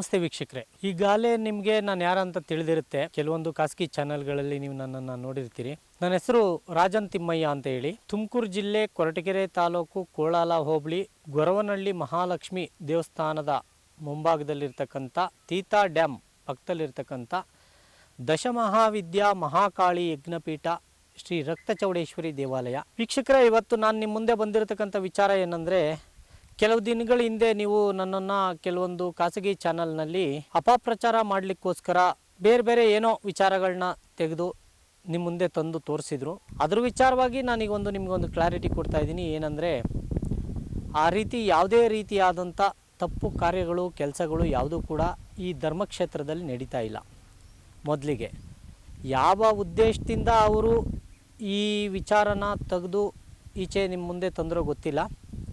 ನಮಸ್ತೆ ವೀಕ್ಷಕರೇ, ಈಗಾಗಲೇ ನಿಮಗೆ ನಾನು ಯಾರಂತ ತಿಳಿದಿರುತ್ತೆ, ಕೆಲವೊಂದು ಖಾಸಗಿ ಚಾನೆಲ್ಗಳಲ್ಲಿ ನೀವು ನನ್ನನ್ನು ನೋಡಿರ್ತೀರಿ. ನನ್ನ ಹೆಸರು ರಾಜನ್ ತಿಮ್ಮಯ್ಯ ಅಂತ ಹೇಳಿ, ತುಮಕೂರು ಜಿಲ್ಲೆ ಕೊರಟಗೆರೆ ತಾಲೂಕು ಕೋಳಾಲ ಹೋಬಳಿ, ಗೊರವನಹಳ್ಳಿ ಮಹಾಲಕ್ಷ್ಮಿ ದೇವಸ್ಥಾನದ ಮುಂಭಾಗದಲ್ಲಿರ್ತಕ್ಕಂಥ ತೀತಾ ಡ್ಯಾಮ್ ಪಕ್ಕದಲ್ಲಿರ್ತಕ್ಕಂಥ ದಶಮಹಾವಿದ್ಯಾ ಮಹಾಕಾಳಿ ಯಜ್ಞಪೀಠ ಶ್ರೀ ರಕ್ತಚೌಡೇಶ್ವರಿ ದೇವಾಲಯ. ವೀಕ್ಷಕರೇ, ಇವತ್ತು ನಾನು ನಿಮ್ಮ ಮುಂದೆ ಬಂದಿರತಕ್ಕಂಥ ವಿಚಾರ ಏನಂದರೆ ಕೆಲವು ದಿನಗಳ ಹಿಂದೆ ನೀವು ನನ್ನನ್ನು ಕೆಲವೊಂದು ಖಾಸಗಿ ಚಾನಲ್ನಲ್ಲಿ ಅಪಪ್ರಚಾರ ಮಾಡಲಿಕ್ಕೋಸ್ಕರ ಬೇರೆ ಬೇರೆ ಏನೋ ವಿಚಾರಗಳನ್ನ ತೆಗೆದು ನಿಮ್ಮ ಮುಂದೆ ತಂದು ತೋರಿಸಿದ್ರು. ಅದ್ರ ವಿಚಾರವಾಗಿ ನಾನೀಗೊಂದು ನಿಮಗೊಂದು ಕ್ಲಾರಿಟಿ ಕೊಡ್ತಾ ಇದ್ದೀನಿ. ಏನಂದರೆ, ಆ ರೀತಿ ಯಾವುದೇ ರೀತಿಯಾದಂಥ ತಪ್ಪು ಕಾರ್ಯಗಳು, ಕೆಲಸಗಳು ಯಾವುದೂ ಕೂಡ ಈ ಧರ್ಮಕ್ಷೇತ್ರದಲ್ಲಿ ನಡೀತಾ ಇಲ್ಲ. ಮೊದಲಿಗೆ ಯಾವ ಉದ್ದೇಶದಿಂದ ಅವರು ಈ ವಿಚಾರನ ತೆಗೆದು ಈಚೆ ನಿಮ್ಮ ಮುಂದೆ ತಂದರೂ ಗೊತ್ತಿಲ್ಲ.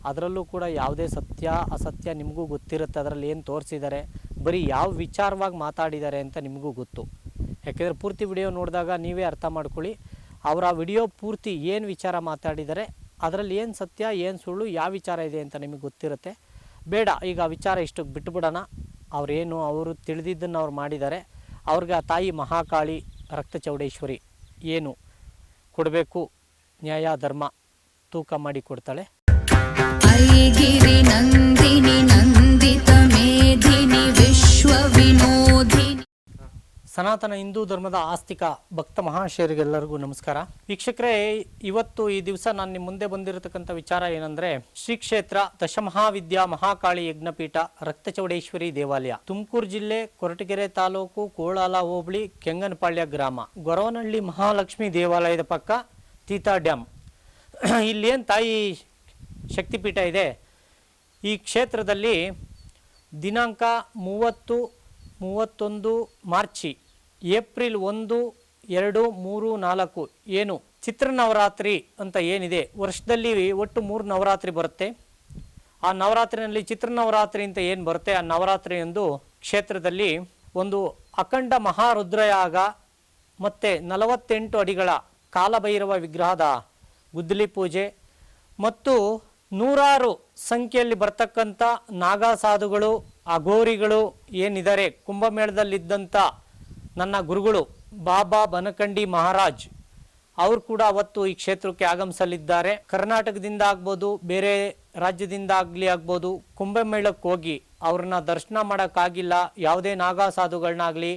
ಅದರಲ್ಲೂ ಕೂಡ ಯಾವುದೇ ಸತ್ಯ, ಅಸತ್ಯ ನಿಮಗೂ ಗೊತ್ತಿರುತ್ತೆ. ಅದರಲ್ಲಿ ಏನು ತೋರಿಸಿದ್ದಾರೆ? ಬರೀ ಯಾವ ವಿಚಾರವಾಗಿ ಮಾತಾಡಿದ್ದಾರೆ ಅಂತ ನಿಮಗೂ ಗೊತ್ತು. ಯಾಕೆಂದರೆ ಪೂರ್ತಿ ವಿಡಿಯೋ ನೋಡಿದಾಗ ನೀವೇ ಅರ್ಥ ಮಾಡ್ಕೊಳ್ಳಿ. ಅವರ ವಿಡಿಯೋ ಪೂರ್ತಿ ಏನು ವಿಚಾರ ಮಾತಾಡಿದ್ದಾರೆ? ಅದರಲ್ಲಿ ಏನು ಸತ್ಯ, ಏನು ಸುಳ್ಳು, ಯಾವ ವಿಚಾರ ಇದೆ ಅಂತ ನಿಮಗೆ ಗೊತ್ತಿರುತ್ತೆ. ಬೇಡ, ಈಗ ವಿಚಾರ ಇಷ್ಟಕ್ಕೆ ಬಿಟ್ಟುಬಿಡೋಣ ಅವರೇನು ಅವರು ತಿಳಿದಿದ್ದನ್ನು ಅವ್ರು ಮಾಡಿದ್ದಾರೆ. ಅವ್ರಿಗೆ ಆ ತಾಯಿ ಮಹಾಕಾಳಿ ರಕ್ತ ಚೌಡೇಶ್ವರಿ ಏನು ಕೊಡಬೇಕು? ನ್ಯಾಯ, ಧರ್ಮ ತೂಕ ಮಾಡಿ ಕೊಡ್ತಾಳೆ. ऐगिरि नन्दिनि नन्दितमेधिनि विश्वविनोदिनि ಸನಾತನ ಹಿಂದೂ ಧರ್ಮದ ಆಸ್ತಿಕ ಭಕ್ತ ಮಹಾಶಯರಿಗೆಲ್ಲರಿಗೂ ನಮಸ್ಕಾರ ವೀಕ್ಷಕರೇ ಇವತ್ತು ಈ ದಿವಸ ನಾನು ನಿಮ್ಮ ಮುಂದೆ ಬಂದಿರತಕ್ಕಂಥ ವಿಚಾರ ಏನಂದ್ರೆ ಶ್ರೀ ಕ್ಷೇತ್ರ ದಶಮಹಾವಿದ್ಯಾ ಮಹಾಕಾಳಿ ಯಜ್ಞಪೀಠ ರಕ್ತಚೌಡೇಶ್ವರಿ ದೇವಾಲಯ ತುಮಕೂರು ಜಿಲ್ಲೆ ಕೊರಟಗೆರೆ ತಾಲೂಕು ಕೋಳಾಲ ಹೋಬಳಿ ಕೆಂಗನಪಾಳ್ಯ ಗ್ರಾಮ ಗೊರವನಹಳ್ಳಿ ಮಹಾಲಕ್ಷ್ಮಿ ದೇವಾಲಯದ ಪಕ್ಕ ತೀತಾ ಡ್ಯಾಮ್ ಇಲ್ಲೇನು ತಾಯಿ ಶಕ್ತಿಪೀಠ ಇದೆ. ಈ ಕ್ಷೇತ್ರದಲ್ಲಿ ದಿನಾಂಕ ಮೂವತ್ತು, ಮೂವತ್ತೊಂದು ಮಾರ್ಚಿ, ಏಪ್ರಿಲ್ ಒಂದು, ಎರಡು, ಮೂರು, ನಾಲ್ಕು ಏನು ಚಿತ್ರನವರಾತ್ರಿ ಅಂತ ಏನಿದೆ? ವರ್ಷದಲ್ಲಿ ಒಟ್ಟು ಮೂರು ನವರಾತ್ರಿ ಬರುತ್ತೆ. ಆ ನವರಾತ್ರಿನಲ್ಲಿ ಚಿತ್ರನವರಾತ್ರಿ ಅಂತ ಏನು ಬರುತ್ತೆ? ಆ ನವರಾತ್ರಿ ಎಂದು ಕ್ಷೇತ್ರದಲ್ಲಿ ಒಂದು ಅಖಂಡ ಮಹಾರುದ್ರಯಾಗ ಮತ್ತು ನಲವತ್ತೆಂಟು ಅಡಿಗಳ ಕಾಲಭೈರವ ವಿಗ್ರಹದ ಗುದ್ದಲಿ ಪೂಜೆ ಮತ್ತು ನೂರಾರು ಸಂಖ್ಯೆಯಲ್ಲಿ ಬರ್ತಕ್ಕಂಥ ನಾಗಾ ಸಾಧುಗಳು ಅಘೋರಿಗಳು ಏನಿದ್ದಾರೆ ಕುಂಭಮೇಳದಲ್ಲಿದ್ದಂಥ ನನ್ನ ಗುರುಗಳು ಬಾಬಾ ಬನಕಂಡಿ ಮಹಾರಾಜ್. ಅವರು ಕೂಡ ಅವತ್ತು ಈ ಕ್ಷೇತ್ರಕ್ಕೆ ಆಗಮಿಸಲಿದ್ದಾರೆ. ಕರ್ನಾಟಕದಿಂದ ಆಗ್ಬೋದು, ಬೇರೆ ರಾಜ್ಯದಿಂದ ಆಗಲಿ ಆಗ್ಬೋದು, ಕುಂಭಮೇಳಕ್ಕೆ ಹೋಗಿ ಅವ್ರನ್ನ ದರ್ಶನ ಮಾಡೋಕ್ಕಾಗಿಲ್ಲ. ಯಾವುದೇ ನಾಗಾ ಸಾಧುಗಳನ್ನಾಗಲಿ,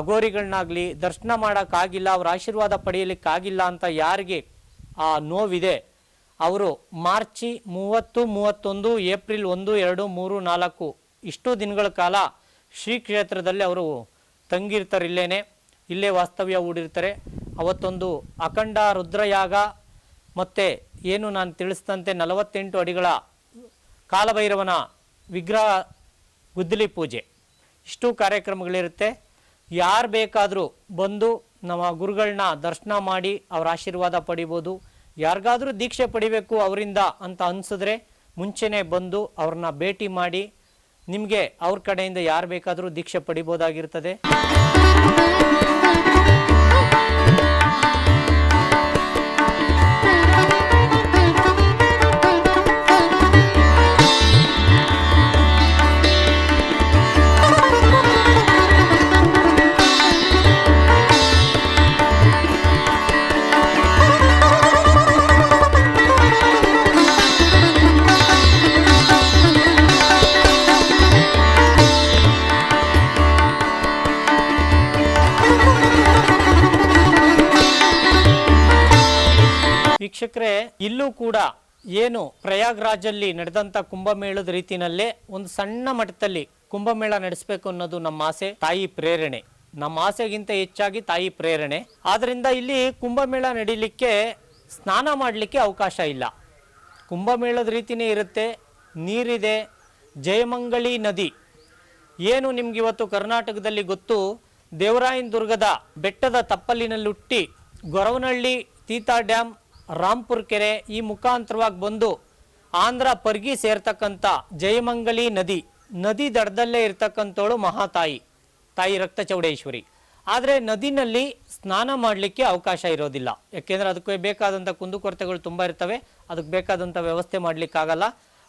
ಅಘೋರಿಗಳನ್ನಾಗಲಿ ದರ್ಶನ ಮಾಡೋಕ್ಕಾಗಿಲ್ಲ, ಅವ್ರ ಆಶೀರ್ವಾದ ಪಡೆಯಲಿಕ್ಕಾಗಿಲ್ಲ ಅಂತ ಯಾರಿಗೆ ಆ ನೋವಿದೆ ಅವರು ಮಾರ್ಚಿ ಮೂವತ್ತು, ಮೂವತ್ತೊಂದು, ಏಪ್ರಿಲ್ ಒಂದು, ಎರಡು, ಮೂರು, ನಾಲ್ಕು, ಇಷ್ಟು ದಿನಗಳ ಕಾಲ ಶ್ರೀ ಕ್ಷೇತ್ರದಲ್ಲಿ ಅವರು ತಂಗಿರ್ತಾರೆ ಇಲ್ಲೇನೆ. ಇಲ್ಲೇ ವಾಸ್ತವ್ಯ ಹೂಡಿರ್ತಾರೆ. ಅವತ್ತೊಂದು ಅಖಂಡ ರುದ್ರಯಾಗ ಮತ್ತು ಏನು ನಾನು ತಿಳಿಸಿದಂತೆ ನಲವತ್ತೆಂಟು ಅಡಿಗಳ ಕಾಲಭೈರವನ ವಿಗ್ರಹ ಗುದ್ದಲಿ ಪೂಜೆ. ಇಷ್ಟು ಕಾರ್ಯಕ್ರಮಗಳಿರುತ್ತೆ. ಯಾರು ಬೇಕಾದರೂ ಬಂದು ನಮ್ಮ ಗುರುಗಳನ್ನ ದರ್ಶನ ಮಾಡಿ ಅವರ ಆಶೀರ್ವಾದ ಪಡಿಬೋದು. ಯಾರಿಗಾದರೂ ದೀಕ್ಷೆ ಪಡಿಬೇಕು ಅವರಿಂದ ಅಂತ ಅನಿಸಿದ್ರೆ ಮುಂಚೆನೇ ಬಂದು ಅವ್ರನ್ನ ಭೇಟಿ ಮಾಡಿ ನಿಮಗೆ ಅವ್ರ ಕಡೆಯಿಂದ ಯಾರು ಬೇಕಾದರೂ ದೀಕ್ಷೆ ಪಡಿಬೋದಾಗಿರ್ತದೆ. ವೀಕ್ಷಕರೇ, ಇಲ್ಲೂ ಕೂಡ ಏನು ಪ್ರಯಾಗ್ರಾಜಲ್ಲಿ ನಡೆದಂತ ಕುಂಭಮೇಳದ ರೀತಿನಲ್ಲೇ ಒಂದು ಸಣ್ಣ ಮಟ್ಟದಲ್ಲಿ ಕುಂಭಮೇಳ ನಡೆಸಬೇಕು ಅನ್ನೋದು ನಮ್ಮ ಆಸೆ, ತಾಯಿ ಪ್ರೇರಣೆ. ನಮ್ಮ ಆಸೆಗಿಂತ ಹೆಚ್ಚಾಗಿ ತಾಯಿ ಪ್ರೇರಣೆ. ಆದ್ದರಿಂದ ಇಲ್ಲಿ ಕುಂಭಮೇಳ ನಡೀಲಿಕ್ಕೆ ಸ್ನಾನ ಮಾಡಲಿಕ್ಕೆ ಅವಕಾಶ ಇಲ್ಲ. ಕುಂಭಮೇಳದ ರೀತಿನೇ ಇರುತ್ತೆ, ನೀರಿದೆ, ಜಯಮಂಗಳಿ ನದಿ. ಏನು ನಿಮ್ಗೆ ಇವತ್ತು ಕರ್ನಾಟಕದಲ್ಲಿ ಗೊತ್ತು, ದೇವರಾಯನ ದುರ್ಗದ ಬೆಟ್ಟದ ತಪ್ಪಲಿನಲ್ಲಿ ಹುಟ್ಟಿ ಗೊರವನಹಳ್ಳಿ ತೀತಾ ಡ್ಯಾಮ್ ರಾಂಪುರ್ ಕೆರೆ ಈ ಮುಖಾಂತರವಾಗಿ ಬಂದು ಆಂಧ್ರ ಪರ್ಗಿ ಸೇರ್ತಕ್ಕಂಥ ಜಯಮಂಗಲಿ ನದಿ ನದಿ ದಡದಲ್ಲೇ ಇರ್ತಕ್ಕಂಥವಳು ಮಹಾತಾಯಿ, ತಾಯಿ ರಕ್ತ ಚೌಡೇಶ್ವರಿ ಆದರೆ ನದಿನಲ್ಲಿ ಸ್ನಾನ ಮಾಡಲಿಕ್ಕೆ ಅವಕಾಶ ಇರೋದಿಲ್ಲ. ಯಾಕೆಂದರೆ ಅದಕ್ಕೆ ಬೇಕಾದಂಥ ಕುಂದುಕೊರತೆಗಳು ತುಂಬ ಇರ್ತವೆ. ಅದಕ್ಕೆ ಬೇಕಾದಂಥ ವ್ಯವಸ್ಥೆ ಮಾಡಲಿಕ್ಕಾಗಲ್ಲ.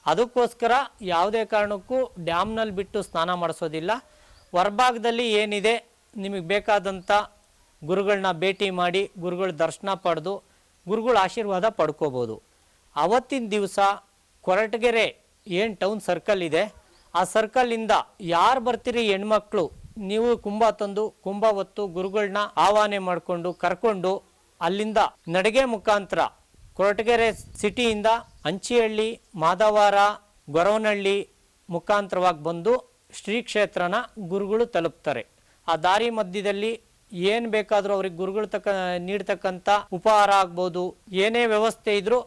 ಅದಕ್ಕೋಸ್ಕರ ಯಾವುದೇ ಕಾರಣಕ್ಕೂ ಡ್ಯಾಮ್ನಲ್ಲಿ ಬಿಟ್ಟು ಸ್ನಾನ ಮಾಡಿಸೋದಿಲ್ಲ. ಹೊರಭಾಗದಲ್ಲಿ ಏನಿದೆ? ನಿಮಗೆ ಬೇಕಾದಂಥ ಗುರುಗಳನ್ನ ಭೇಟಿ ಮಾಡಿ, ಗುರುಗಳ ದರ್ಶನ ಪಡೆದು ಗುರುಗಳ ಆಶೀರ್ವಾದ ಪಡ್ಕೋಬೋದು. ಅವತ್ತಿನ ದಿವಸ ಕೊರಟಗೆರೆ ಏನು ಟೌನ್ ಸರ್ಕಲ್ ಇದೆ, ಆ ಸರ್ಕಲ್ಲಿಂದ ಯಾರು ಬರ್ತೀರಿ ಹೆಣ್ಮಕ್ಳು, ನೀವು ಕುಂಭ ತಂದು ಕುಂಭ ಹೊತ್ತು ಗುರುಗಳನ್ನ ಆಹ್ವಾನೆ ಮಾಡಿಕೊಂಡು ಕರ್ಕೊಂಡು ಅಲ್ಲಿಂದ ನಡಿಗೆ ಮುಖಾಂತರ ಕೊರಟಗೆರೆ ಸಿಟಿಯಿಂದ ಅಂಚಿಹಳ್ಳಿ, ಮಾದವಾರ, ಗೊರವನಹಳ್ಳಿ ಮುಖಾಂತರವಾಗಿ ಬಂದು ಶ್ರೀ ಕ್ಷೇತ್ರನ ಗುರುಗಳು ತಲುಪ್ತಾರೆ. ಆ ದಾರಿ ಮಧ್ಯದಲ್ಲಿ ಏನು ಬೇಕಾದರೂ ಅವ್ರಿಗೆ ಗುರುಗಳು ತಕ್ಕ, ನೀಡ್ತಕ್ಕಂತ ಉಪಹಾರ ಆಗ್ಬೋದು, ಏನೇ ವ್ಯವಸ್ಥೆ ಇದ್ರೂ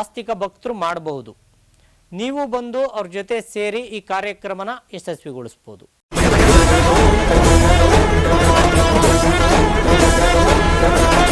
ಆಸ್ತಿಕ ಭಕ್ತರು ಮಾಡಬಹುದು ನೀವು ಬಂದು ಅವ್ರ ಜೊತೆ ಸೇರಿ ಈ ಕಾರ್ಯಕ್ರಮನ ಯಶಸ್ವಿಗೊಳಿಸ್ಬೋದು.